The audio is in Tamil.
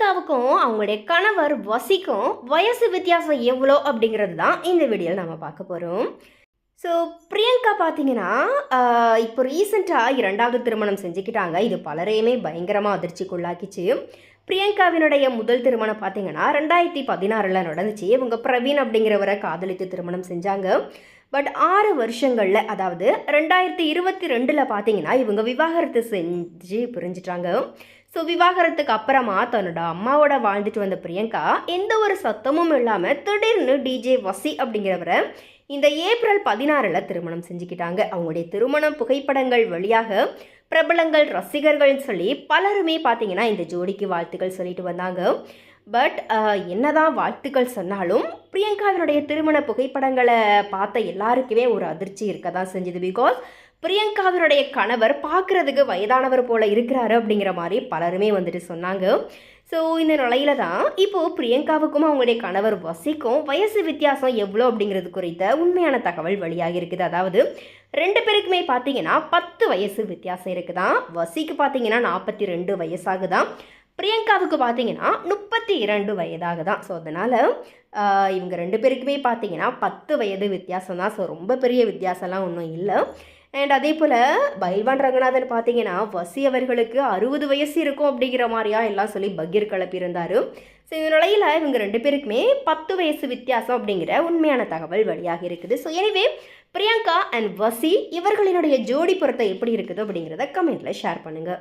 பிரியங்காவுக்கும் அவங்களுடைய கணவர் வசிக்கும் வயசு வித்தியாசம் எவ்வளோ அப்படிங்கிறது தான் இந்த வீடியோவில் நம்ம பார்க்க போகிறோம் ஸோ பிரியங்கா பார்த்தீங்கன்னா இப்போ ரீசெண்டாக இரண்டாவது திருமணம் செஞ்சுக்கிட்டாங்க. இது பலரையுமே பயங்கரமாக அதிர்ச்சிக்குள்ளாக்கிச்சு. பிரியங்காவினுடைய முதல் திருமணம் பார்த்தீங்கன்னா ரெண்டாயிரத்தி பதினாறில் நடந்துச்சு. இவங்க பிரவீன் அப்படிங்கிறவரை காதலித்து திருமணம் செஞ்சாங்க. பட் ஆறு வருஷங்களில் அதாவது ரெண்டாயிரத்தி இருபத்தி ரெண்டில் பார்த்தீங்கன்னா இவங்க விவாகரத்து செஞ்சு பிரிஞ்சிட்டாங்க. ஸோ விவாகரத்துக்கு அப்புறமா தன்னோட அம்மாவோட வாழ்ந்துட்டு வந்த பிரியங்கா எந்த ஒரு சத்தமும் இல்லாமல் திடீர்னு டிஜே வசி அப்படிங்கிறவரை இந்த ஏப்ரல் பதினாறில் திருமணம் செஞ்சுக்கிட்டாங்க. அவங்களுடைய திருமண புகைப்படங்கள் வழியாக பிரபலங்கள் ரசிகர்கள்னு சொல்லி பலருமே பார்த்தீங்கன்னா இந்த ஜோடிக்கு வாழ்த்துக்கள் சொல்லிட்டு வந்தாங்க. பட் என்னதான் வாழ்த்துக்கள் சொன்னாலும் பிரியங்காவினுடைய திருமண புகைப்படங்களை பார்த்த எல்லாருக்குமே ஒரு அதிர்ச்சி இருக்க தான் செஞ்சது. பிகாஸ் பிரியங்காவினுடைய கணவர் பார்க்குறதுக்கு வயதானவர் போல் இருக்கிறாரு அப்படிங்கிற மாதிரி பலருமே வந்துட்டு சொன்னாங்க. ஸோ இந்த நிலையில தான் இப்போது பிரியங்காவுக்கும் அவங்களுடைய கணவர் வசிக்கும் வயசு வித்தியாசம் எவ்வளோ அப்படிங்கிறது குறித்த உண்மையான தகவல் வழியாக இருக்குது. அதாவது ரெண்டு பேருக்குமே பார்த்தீங்கன்னா பத்து வயசு வித்தியாசம் இருக்குதான் வசிக்கு பார்த்தீங்கன்னா நாற்பத்தி ரெண்டு வயசாகுதான் பிரியங்காவுக்கு பார்த்தீங்கன்னா முப்பத்தி இரண்டு வயதாக தான் ஸோ அதனால் இவங்க ரெண்டு பேருக்குமே பார்த்தீங்கன்னா பத்து வயது வித்தியாசம் தான் ஸோ ரொம்ப பெரிய வித்தியாசம்லாம் ஒன்றும் இல்லை. அண்ட் அதே போல் பைல்வான் ரங்கநாதன் பார்த்தீங்கன்னா வசி அவர்களுக்கு அறுபது வயசு இருக்கும் அப்படிங்கிற மாதிரியா எல்லாம் சொல்லி பகீர் கிளப்பியிருந்தார். ஸோ இந்த நிலையில் இவங்க ரெண்டு பேருக்குமே பத்து வயசு வித்தியாசம் அப்படிங்கிற உண்மையான தகவல் வழியாக இருக்குது. ஸோ எனவே பிரியங்கா அண்ட் வசி இவர்களினுடைய ஜோடி பொருத்தம் எப்படி இருக்குது அப்படிங்கிறத கமெண்ட்டில் ஷேர் பண்ணுங்கள்